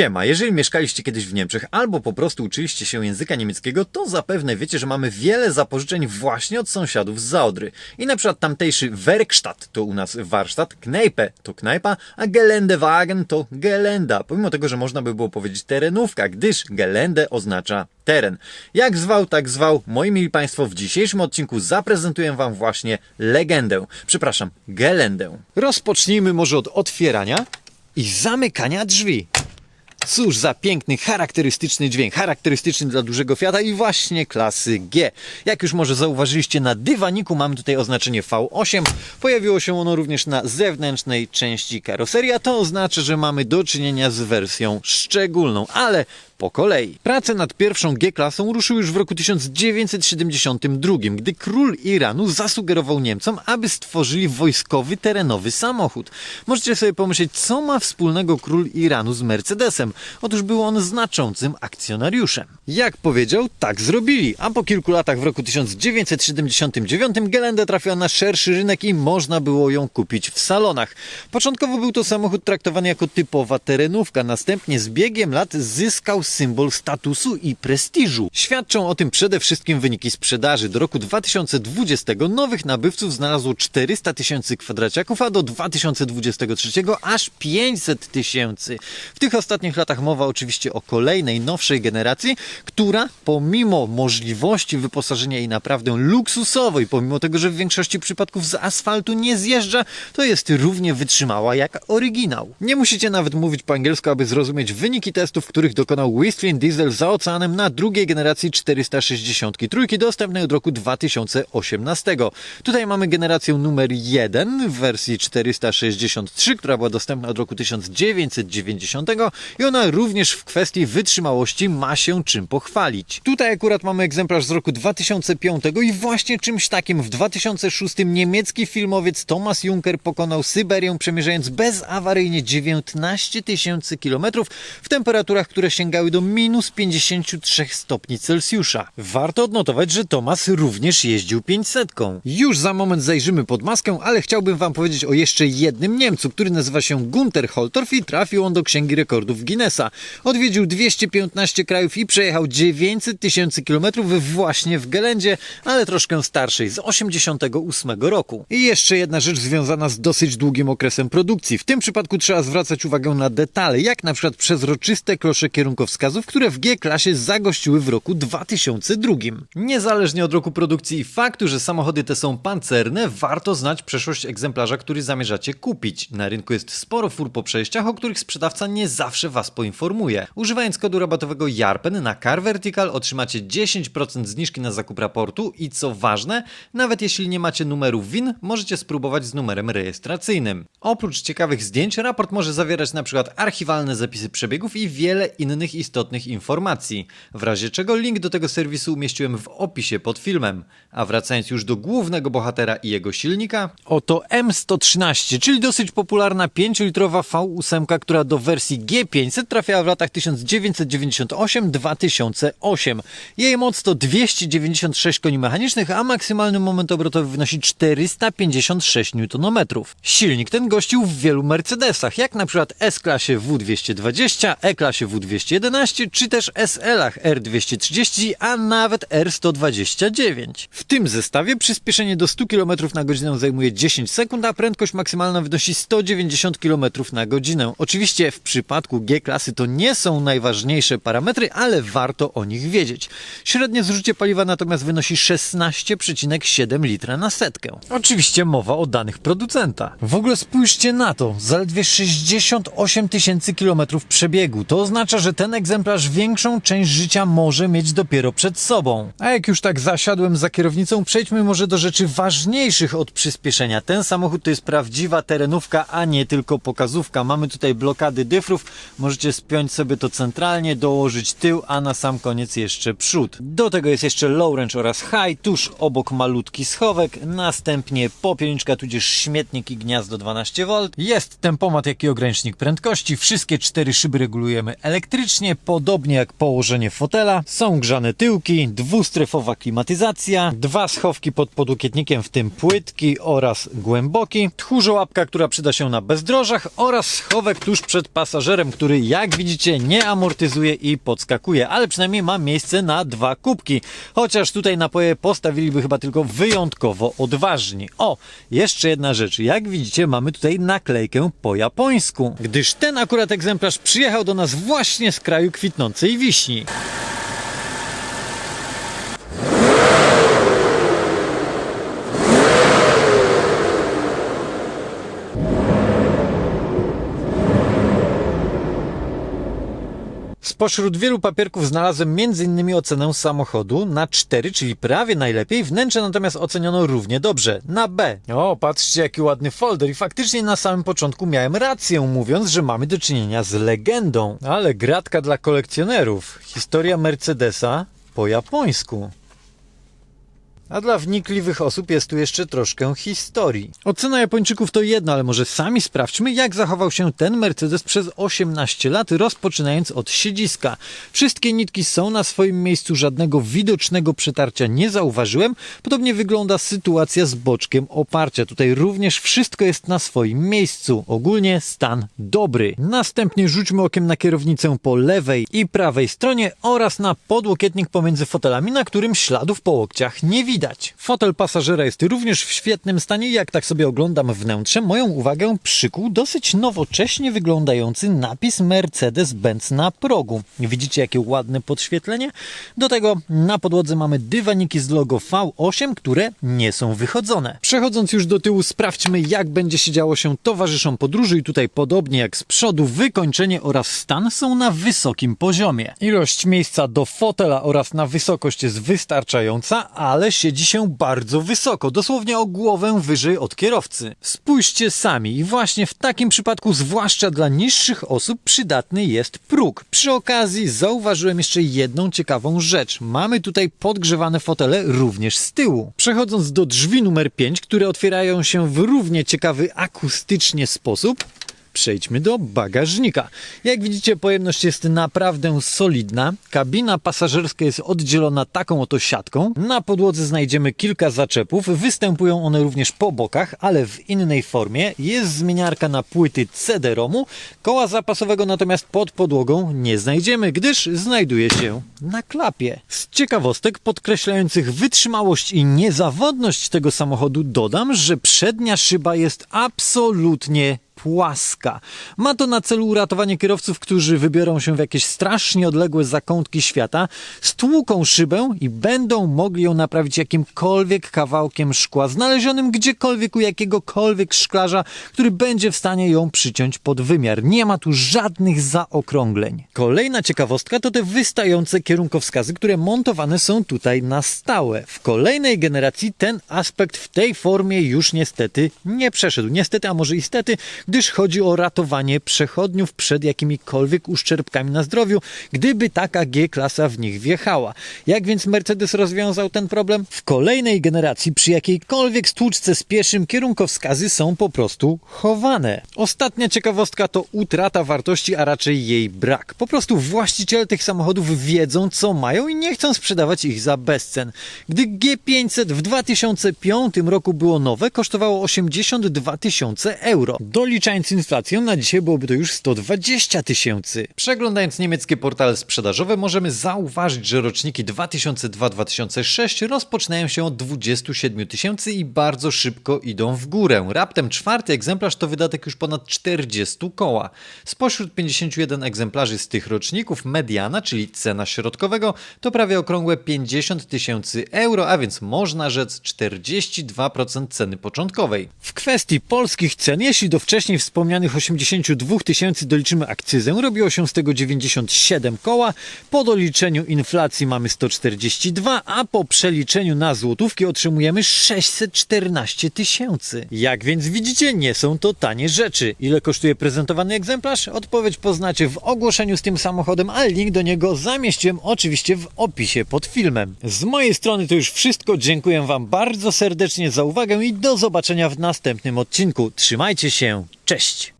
Siema, jeżeli mieszkaliście kiedyś w Niemczech albo po prostu uczyliście się języka niemieckiego, to zapewne wiecie, że mamy wiele zapożyczeń właśnie od sąsiadów z Zaodry. I na przykład tamtejszy Werkstatt to u nas warsztat, Kneipe to knajpa, a Geländewagen to gelenda. Pomimo tego, że można by było powiedzieć terenówka, gdyż Gelände oznacza teren. Jak zwał, tak zwał. Moi mili Państwo, w dzisiejszym odcinku zaprezentuję Wam właśnie legendę. Przepraszam, gelendę. Rozpocznijmy może od otwierania i zamykania drzwi. Cóż za piękny, charakterystyczny dźwięk, charakterystyczny dla dużego Fiata i właśnie klasy G. Jak już może zauważyliście na dywaniku mamy tutaj oznaczenie V8. Pojawiło się ono również na zewnętrznej części karoserii, a to oznacza, że mamy do czynienia z wersją szczególną, ale po kolei. Prace nad pierwszą G-klasą ruszyły już w roku 1972, gdy król Iranu zasugerował Niemcom, aby stworzyli wojskowy terenowy samochód. Możecie sobie pomyśleć, co ma wspólnego król Iranu z Mercedesem? Otóż był on znaczącym akcjonariuszem. Jak powiedział, tak zrobili, a po kilku latach w roku 1979 Gelände trafiła na szerszy rynek i można było ją kupić w salonach. Początkowo był to samochód traktowany jako typowa terenówka, następnie z biegiem lat zyskał symbol statusu i prestiżu. Świadczą o tym przede wszystkim wyniki sprzedaży. Do roku 2020 nowych nabywców znalazło 400 tysięcy kwadraciaków, a do 2023 aż 500 tysięcy. W tych ostatnich latach mowa oczywiście o kolejnej, nowszej generacji, która pomimo możliwości wyposażenia jej naprawdę luksusowej, pomimo tego, że w większości przypadków z asfaltu nie zjeżdża, to jest równie wytrzymała jak oryginał. Nie musicie nawet mówić po angielsku, aby zrozumieć wyniki testów, których dokonał Westwind Diesel za oceanem na drugiej generacji 463 dostępnej od roku 2018. Tutaj mamy generację numer 1 w wersji 463, która była dostępna od roku 1990 i ona również w kwestii wytrzymałości ma się czym pochwalić. Tutaj akurat mamy egzemplarz z roku 2005 i właśnie czymś takim w 2006 niemiecki filmowiec Thomas Juncker pokonał Syberię przemierzając bezawaryjnie 19 tysięcy kilometrów w temperaturach, które sięgały do minus 53 stopni Celsjusza. Warto odnotować, że Thomas również jeździł 500. Już za moment zajrzymy pod maskę, ale chciałbym wam powiedzieć o jeszcze jednym Niemcu, który nazywa się Gunter Holtorf i trafił on do Księgi Rekordów Guinnessa. Odwiedził 215 krajów i przejechał 900 tysięcy kilometrów właśnie w Gelendzie, ale troszkę starszej, z 88 roku. I jeszcze jedna rzecz związana z dosyć długim okresem produkcji. W tym przypadku trzeba zwracać uwagę na detale, jak na przykład przezroczyste klosze kierunkowskazów, które w G-klasie zagościły w roku 2002. Niezależnie od roku produkcji i faktu, że samochody te są pancerne, warto znać przeszłość egzemplarza, który zamierzacie kupić. Na rynku jest sporo fur po przejściach, o których sprzedawca nie zawsze Was poinformuje. Używając kodu rabatowego JARPEN na Car Vertical otrzymacie 10% zniżki na zakup raportu i co ważne, nawet jeśli nie macie numeru WIN, możecie spróbować z numerem rejestracyjnym. Oprócz ciekawych zdjęć, raport może zawierać przykład archiwalne zapisy przebiegów i wiele innych istotnych informacji, w razie czego link do tego serwisu umieściłem w opisie pod filmem. A wracając już do głównego bohatera i jego silnika, oto M113, czyli dosyć popularna 5-litrowa V8, która do wersji G500 trafiała w latach 1998-2008. Jej moc to 296 koni mechanicznych, a maksymalny moment obrotowy wynosi 456 Nm. Silnik ten gościł w wielu Mercedesach, jak na przykład S-klasie W220, E-klasie W211 czy też SL-ach R230, a nawet R129. W tym zestawie przyspieszenie do 100 km na godzinę zajmuje 10 sekund, a prędkość maksymalna wynosi 190 km na godzinę. Oczywiście w przypadku G-klasy to nie są najważniejsze parametry, ale warto o nich wiedzieć. Średnie zużycie paliwa natomiast wynosi 16,7 litra na setkę. Oczywiście mowa o danych producenta. W ogóle spójrzcie na to, zaledwie 68 tysięcy kilometrów przebiegu. To oznacza, że ten egzemplarz większą część życia może mieć dopiero przed sobą. A jak już tak zasiadłem za kierownicą, przejdźmy może do rzeczy ważniejszych od przyspieszenia. Ten samochód to jest prawdziwa terenówka, a nie tylko pokazówka. Mamy tutaj blokady dyfrów, możecie spiąć sobie to centralnie, dołożyć tył, a na sam koniec jeszcze przód. Do tego jest jeszcze low range oraz high, tuż obok malutki schowek, następnie popielniczka, tudzież śmietnik i gniazdo 12V. Jest tempomat, jak i ogranicznik prędkości. Wszystkie cztery szyby regulujemy elektrycznie. Podobnie jak położenie fotela, są grzane tyłki, dwustrefowa klimatyzacja, dwa schowki pod podłokietnikiem, w tym płytki oraz głęboki, tchórzołapka, która przyda się na bezdrożach oraz schowek tuż przed pasażerem, który jak widzicie nie amortyzuje i podskakuje, ale przynajmniej ma miejsce na dwa kubki. Chociaż tutaj napoje postawiliby chyba tylko wyjątkowo odważni. O, jeszcze jedna rzecz. Jak widzicie mamy tutaj naklejkę po japońsku, gdyż ten akurat egzemplarz przyjechał do nas właśnie z kraju kwitnącej wiśni. Spośród wielu papierków znalazłem m.in. ocenę samochodu na 4, czyli prawie najlepiej. Wnętrze natomiast oceniono równie dobrze, na B. O, patrzcie jaki ładny folder i faktycznie na samym początku miałem rację mówiąc, że mamy do czynienia z legendą. Ale gratka dla kolekcjonerów. Historia Mercedesa po japońsku. A dla wnikliwych osób jest tu jeszcze troszkę historii. Ocena Japończyków to jedno, ale może sami sprawdźmy, jak zachował się ten Mercedes przez 18 lat, rozpoczynając od siedziska. Wszystkie nitki są na swoim miejscu, żadnego widocznego przetarcia nie zauważyłem. Podobnie wygląda sytuacja z boczkiem oparcia. Tutaj również wszystko jest na swoim miejscu. Ogólnie stan dobry. Następnie rzućmy okiem na kierownicę po lewej i prawej stronie oraz na podłokietnik pomiędzy fotelami, na którym śladów po łokciach nie widać widać. Fotel pasażera jest również w świetnym stanie. Jak tak sobie oglądam wnętrze, moją uwagę przykuł dosyć nowocześnie wyglądający napis Mercedes-Benz na progu. Widzicie jakie ładne podświetlenie? Do tego na podłodze mamy dywaniki z logo V8, które nie są wychodzone. Przechodząc już do tyłu, sprawdźmy jak będzie się działo się towarzyszom podróży i tutaj podobnie jak z przodu wykończenie oraz stan są na wysokim poziomie. Ilość miejsca do fotela oraz na wysokość jest wystarczająca, ale się siedzi się bardzo wysoko, dosłownie o głowę wyżej od kierowcy. Spójrzcie sami i właśnie w takim przypadku, zwłaszcza dla niższych osób, przydatny jest próg. Przy okazji zauważyłem jeszcze jedną ciekawą rzecz. Mamy tutaj podgrzewane fotele również z tyłu. Przechodząc do drzwi numer 5, które otwierają się w równie ciekawy akustycznie sposób, Przejdźmy do bagażnika. Jak widzicie, pojemność jest naprawdę solidna. Kabina pasażerska jest oddzielona taką oto siatką. Na podłodze znajdziemy kilka zaczepów. Występują one również po bokach, ale w innej formie. Jest zmieniarka na płyty CD-ROMu. Koła zapasowego natomiast pod podłogą nie znajdziemy, gdyż znajduje się na klapie. Z ciekawostek podkreślających wytrzymałość i niezawodność tego samochodu dodam, że przednia szyba jest absolutnie płaska. Ma to na celu uratowanie kierowców, którzy wybiorą się w jakieś strasznie odległe zakątki świata, stłuką szybę i będą mogli ją naprawić jakimkolwiek kawałkiem szkła, znalezionym gdziekolwiek u jakiegokolwiek szklarza, który będzie w stanie ją przyciąć pod wymiar. Nie ma tu żadnych zaokrągleń. Kolejna ciekawostka to te wystające kierunkowskazy, które montowane są tutaj na stałe. W kolejnej generacji ten aspekt w tej formie już niestety nie przeszedł. Niestety, a może istety, gdyż chodzi o ratowanie przechodniów przed jakimikolwiek uszczerbkami na zdrowiu, gdyby taka G-klasa w nich wjechała. Jak więc Mercedes rozwiązał ten problem? W kolejnej generacji przy jakiejkolwiek stłuczce z pieszym kierunkowskazy są po prostu chowane. Ostatnia ciekawostka to utrata wartości, a raczej jej brak. Po prostu właściciele tych samochodów wiedzą co mają i nie chcą sprzedawać ich za bezcen. Gdy G500 w 2005 roku było nowe, kosztowało 82 tysiące euro. Doliczając inflację, na dzisiaj byłoby to już 120 tysięcy. Przeglądając niemieckie portale sprzedażowe, możemy zauważyć, że roczniki 2002-2006 rozpoczynają się od 27 tysięcy i bardzo szybko idą w górę. Raptem czwarty egzemplarz to wydatek już ponad 40 koła. Spośród 51 egzemplarzy z tych roczników mediana, czyli cena środkowego, to prawie okrągłe 50 tysięcy euro, a więc można rzec 42% ceny początkowej. W kwestii polskich cen, jeśli do wcześniej wspomnianych 82 tysięcy doliczymy akcyzę, robiło się z tego 97 koła. Po doliczeniu inflacji mamy 142, a po przeliczeniu na złotówki otrzymujemy 614 tysięcy. Jak więc widzicie, nie są to tanie rzeczy. Ile kosztuje prezentowany egzemplarz? Odpowiedź poznacie w ogłoszeniu z tym samochodem, a link do niego zamieściłem oczywiście w opisie pod filmem. Z mojej strony to już wszystko. Dziękuję Wam bardzo serdecznie za uwagę i do zobaczenia w następnym odcinku. Trzymajcie się. Cześć!